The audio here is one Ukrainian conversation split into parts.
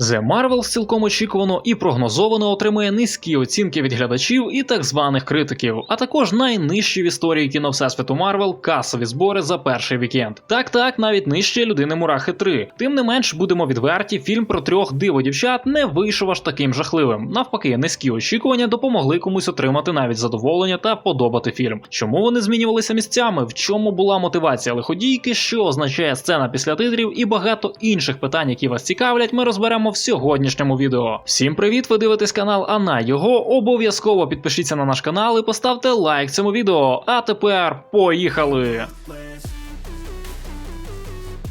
The Marvels цілком очікувано і прогнозовано отримує низькі оцінки від глядачів і так званих критиків, а також найнижчі в історії кіно Всесвіту Марвел касові збори за перший вікенд. Так, так, навіть нижче людини Мурахи 3. Тим не менш, будемо відверті, фільм про трьох диво дівчат не вийшов аж таким жахливим. Навпаки, низькі очікування допомогли комусь отримати навіть задоволення та подобати фільм. Чому вони змінювалися місцями? В чому була мотивація лиходійки? Що означає сцена після титрів і багато інших питань, які вас цікавлять, ми розберемо в сьогоднішньому відео. Всім привіт! Ви дивитесь канал Ана. Його обов'язково підпишіться на наш канал і поставте лайк цьому відео. А тепер поїхали!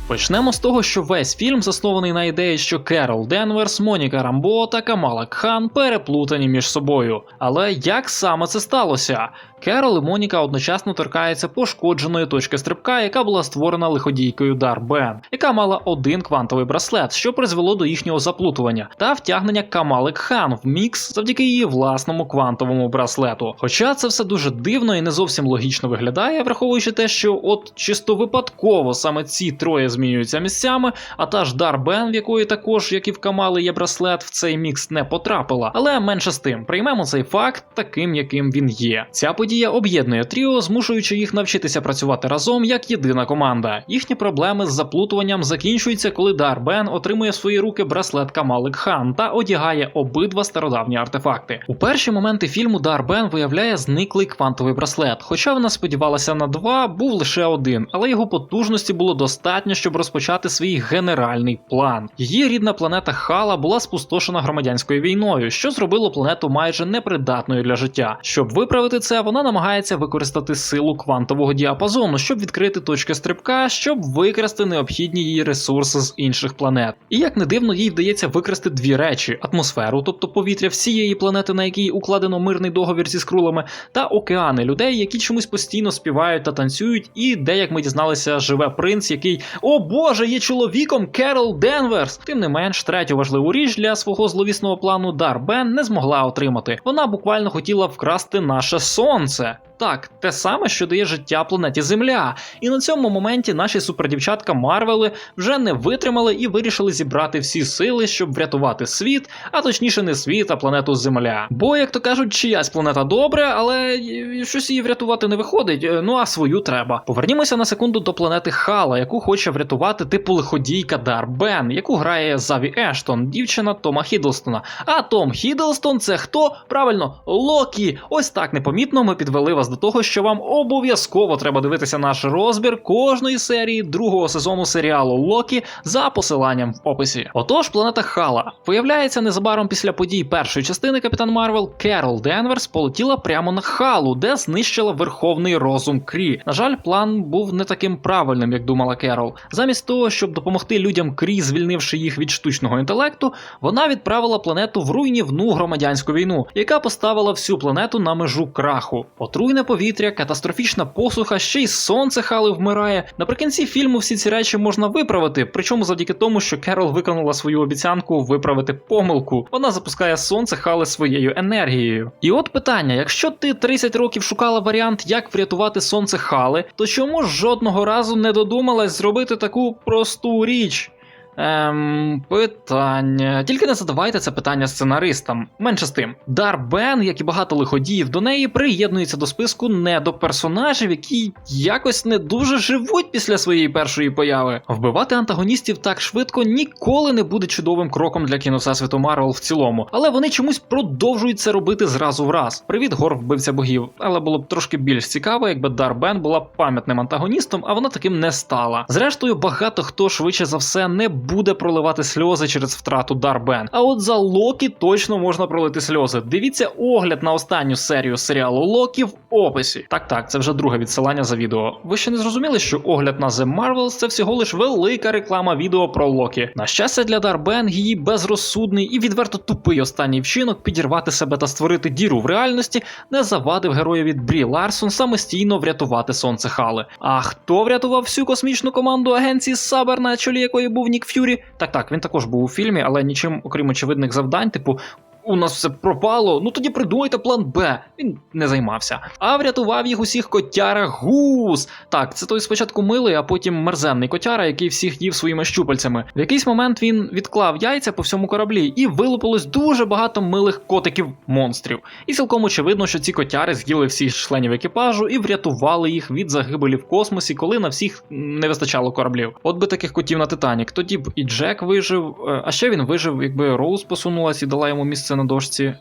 Почнемо з того, що весь фільм заснований на ідеї, що Керол Денверс, Моніка Рамбо та Камала Кхан переплутані між собою. Але як саме це сталося? Керол і Моніка одночасно торкаються пошкодженої точки стрибка, яка була створена лиходійкою Дар Бен, яка мала один квантовий браслет, що призвело до їхнього заплутування, та втягнення Камали Кхан в мікс завдяки її власному квантовому браслету. Хоча це все дуже дивно і не зовсім логічно виглядає, враховуючи те, що от чисто випадково саме ці троє змінюються місцями, а та ж Дар Бен, в якої також, як і в Камали, є браслет, в цей мікс не потрапила. Але менше з тим, приймемо цей факт таким, яким він є. Ця подія об'єднує тріо, змушуючи їх навчитися працювати разом як єдина команда. Їхні проблеми з заплутуванням закінчуються, коли Дар Бен отримує в свої руки браслет Камали Кхан та одягає обидва стародавні артефакти. У перші моменти фільму Дар Бен виявляє зниклий квантовий браслет. Хоча вона сподівалася на два, був лише один, але його потужності було достатньо, щоб розпочати свій генеральний план. Її рідна планета Хала була спустошена громадянською війною, що зробило планету майже непридатною для життя. Щоб виправити це, вона намагається використати силу квантового діапазону, щоб відкрити точки стрибка, щоб викрасти необхідні її ресурси з інших планет. І як не дивно, їй вдається викрасти дві речі: атмосферу, тобто повітря всієї планети, на якій укладено мирний договір зі скрулами, та океани людей, які чомусь постійно співають та танцюють, і де, як ми дізналися, живе принц, який о боже, є чоловіком Керол Денверс. Тим не менш, третю важливу річ для свого зловісного плану Дар Бен не змогла отримати. Вона буквально хотіла вкрасти наше сонце. Так, те саме, що дає життя планеті Земля. І на цьому моменті наші супердівчатка Марвели вже не витримали і вирішили зібрати всі сили, щоб врятувати світ, а точніше не світ, а планету Земля. Бо, як то кажуть, чиясь планета добре, але е, щось її врятувати не виходить. е, Ну а свою треба. Повернімося на секунду до планети Хала, яку хоче врятувати типу лиходійка Дар Бен, яку грає Заві Ештон, дівчина Тома Хідлстона. А Том Хідлстон це хто? Правильно, Локі. Ось так непомітно ми підвели вас до того, що вам обов'язково треба дивитися наш розбір кожної серії другого сезону серіалу Локі за посиланням в описі. Отож, планета Хала. Виявляється, незабаром після подій першої частини Капітан Марвел Керол Денверс полетіла прямо на Халу, де знищила верховний розум Крі. На жаль, план був не таким правильним, як думала Керол. Замість того, щоб допомогти людям Крі, звільнивши їх від штучного інтелекту, вона відправила планету в руйнівну громадянську війну, яка поставила всю планету на межу краху. Отруйне повітря, катастрофічна посуха, ще й сонце хали вмирає. Наприкінці фільму всі ці речі можна виправити, причому завдяки тому, що Керол виконала свою обіцянку виправити помилку. Вона запускає сонце хали своєю енергією. І от питання: якщо ти 30 років шукала варіант, як врятувати сонце хали, то чому жодного разу не додумалась зробити таку просту річ? Ем, питання. Тільки не задавайте це питання сценаристам. Менше з тим. Дар Бен, як і багато лиходіїв до неї, приєднується до списку недоперсонажів, які якось не дуже живуть після своєї першої появи. Вбивати антагоністів так швидко ніколи не буде чудовим кроком для кіновсесвіту Марвел в цілому, але вони чомусь продовжують це робити зразу в раз. Привіт, гор вбивця богів. Але було б трошки більш цікаво, якби Дар Бен була пам'ятним антагоністом, а вона таким не стала. Зрештою, багато хто швидше за все не буде проливати сльози через втрату Дарбен. А от за Локі точно можна пролити сльози. Дивіться огляд на останню серію серіалу Локі в описі. Так, так, це вже друге відсилання за відео. Ви ще не зрозуміли, що огляд на The Marvels це всього лиш велика реклама відео про Локі. На щастя для Дарбен, її безрозсудний і відверто тупий останній вчинок підірвати себе та створити діру в реальності не завадив героєві Брі Ларсон самостійно врятувати сонце Хали. А хто врятував всю космічну команду агенції Сабер, на чолі якої був Нік Ф'юрі? Так, так, він також був у фільмі, але нічим, окрім очевидних завдань, типу у нас все пропало. Ну тоді придумайте план Б. Він не займався. А врятував їх усіх котяра Гус. Так, це той спочатку милий, а потім мерзенний котяра, який всіх їв своїми щупальцями. В якийсь момент він відклав яйця по всьому кораблі, і вилупилось дуже багато милих котиків-монстрів. І цілком очевидно, що ці котяри з'їли всіх членів екіпажу і врятували їх від загибелі в космосі, коли на всіх не вистачало кораблів. От би таких котів на Титанік. Тоді б і Джек вижив, е, а ще він вижив, якби Роуз посунулась і дала йому місце на дошці. Е,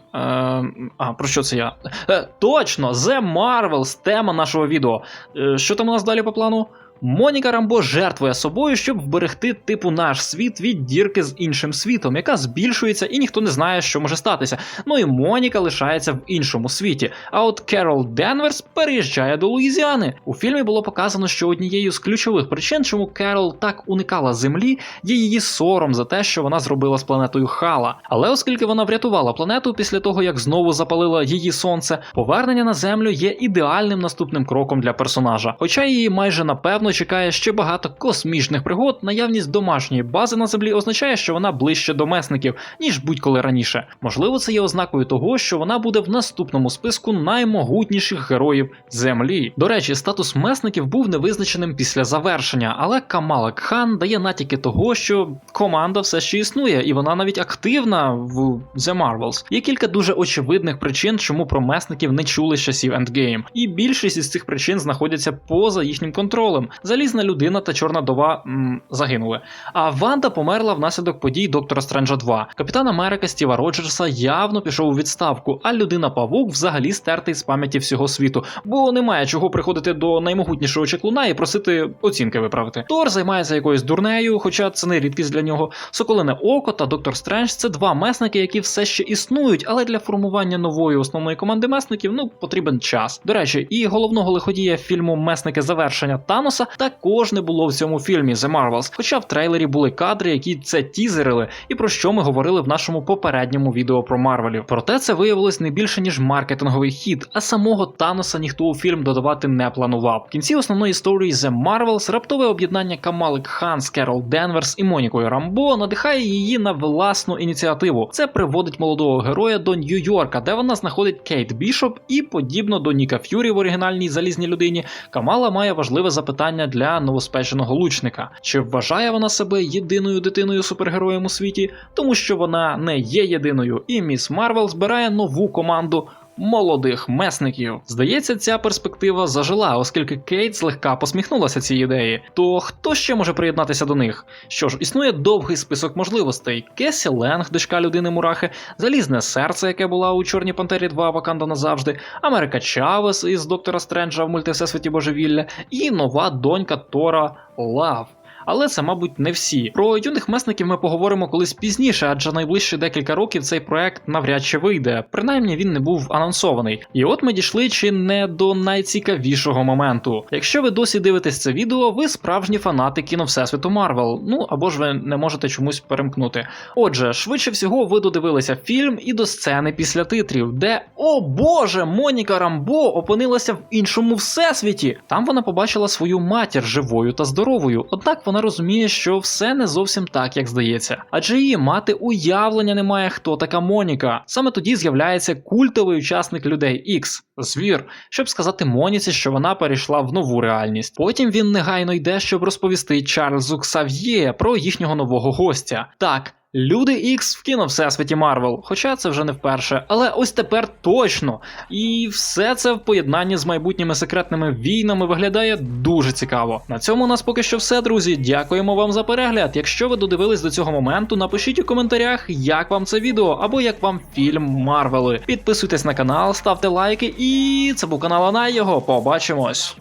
а, про що це я? Е, точно, The Marvels, тема нашого відео. Е, що там у нас далі по плану? Моніка Рамбо жертвує собою, щоб вберегти типу наш світ від дірки з іншим світом, яка збільшується, і ніхто не знає, що може статися. Ну і Моніка лишається в іншому світі. А от Керол Денверс переїжджає до Луїзіани. У фільмі було показано, що однією з ключових причин, чому Керол так уникала землі, є її сором за те, що вона зробила з планетою Хала. Але оскільки вона врятувала планету після того, як знову запалила її сонце, повернення на землю є ідеальним наступним кроком для персонажа. Хоча її майже напевно чекає ще багато космічних пригод, наявність домашньої бази на землі означає, що вона ближче до месників, ніж будь-коли раніше. Можливо, це є ознакою того, що вона буде в наступному списку наймогутніших героїв землі. До речі, статус месників був невизначеним після завершення, але Камала Кхан дає натяки того, що команда все ще існує, і вона навіть активна в The Marvels. Є кілька дуже очевидних причин, чому про месників не чули з часів Endgame. І більшість із цих причин знаходяться поза їхнім контролем. Залізна людина та чорна дова м, загинули. А Ванда померла внаслідок подій Доктора Стренджа 2. Капітан Америка Стіва Роджерса явно пішов у відставку, а людина Павук взагалі стертий з пам'яті всього світу, бо немає чого приходити до наймогутнішого чеклуна і просити оцінки виправити. Тор займається якоюсь дурнею, хоча це не рідкість для нього. Соколине Око та Доктор Стрендж це два месники, які все ще існують, але для формування нової основної команди месників ну потрібен час. До речі, і головного лиходія фільму Месники завершення Таноса також не було в цьому фільмі The Marvels, хоча в трейлері були кадри, які це тізерили, і про що ми говорили в нашому попередньому відео про Марвелів. Проте це виявилось не більше ніж маркетинговий хід, а самого Таноса ніхто у фільм додавати не планував. В кінці основної історії The Marvels раптове об'єднання Камали Кхан з Керол Денверс і Монікою Рамбо надихає її на власну ініціативу. Це приводить молодого героя до Нью-Йорка, де вона знаходить Кейт Бішоп, і подібно до Ніка Ф'юрі в оригінальній залізній людині, Камала має важливе запитання для новоспеченого лучника: чи вважає вона себе єдиною дитиною супергероєм у світі, тому що вона не є єдиною, і міс Марвел збирає нову команду. Молодих месників. Здається, ця перспектива зажила, оскільки Кейт злегка посміхнулася цій ідеї. То хто ще може приєднатися до них? Що ж, існує довгий список можливостей: Кесі Ленг, дочка людини Мурахи, Залізне серце, яке була у Чорній Пантері 2 Ваканда назавжди, Америка Чавес із Доктора Стренджа в мультивсесвіті Божевілля, і нова донька Тора Лав. Але це, мабуть, не всі. Про юних месників ми поговоримо колись пізніше, адже найближчі декілька років цей проект навряд чи вийде. Принаймні він не був анонсований. І от ми дійшли чи не до найцікавішого моменту. Якщо ви досі дивитесь це відео, ви справжні фанати кіно Всесвіту Марвел. Ну або ж ви не можете чомусь перемкнути. Отже, швидше всього, ви додивилися фільм і до сцени після титрів, де о Боже, Моніка Рамбо опинилася в іншому всесвіті. Там вона побачила свою матір живою та здоровою. Однак вона розуміє, що все не зовсім так, як здається. Адже її мати уявлення не має, хто така Моніка. Саме тоді з'являється культовий учасник людей X, звір, щоб сказати Моніці, що вона перейшла в нову реальність. Потім він негайно йде, щоб розповісти Чарльзу Ксав'є про їхнього нового гостя. Так. Люди X в кіно Всесвіті Марвел, хоча це вже не вперше, але ось тепер точно. І все це в поєднанні з майбутніми секретними війнами виглядає дуже цікаво. На цьому у нас поки що все, друзі. Дякуємо вам за перегляд. Якщо ви додивились до цього моменту, напишіть у коментарях, як вам це відео або як вам фільм Марвели. Підписуйтесь на канал, ставте лайки, і це був канал Анай його. Побачимось.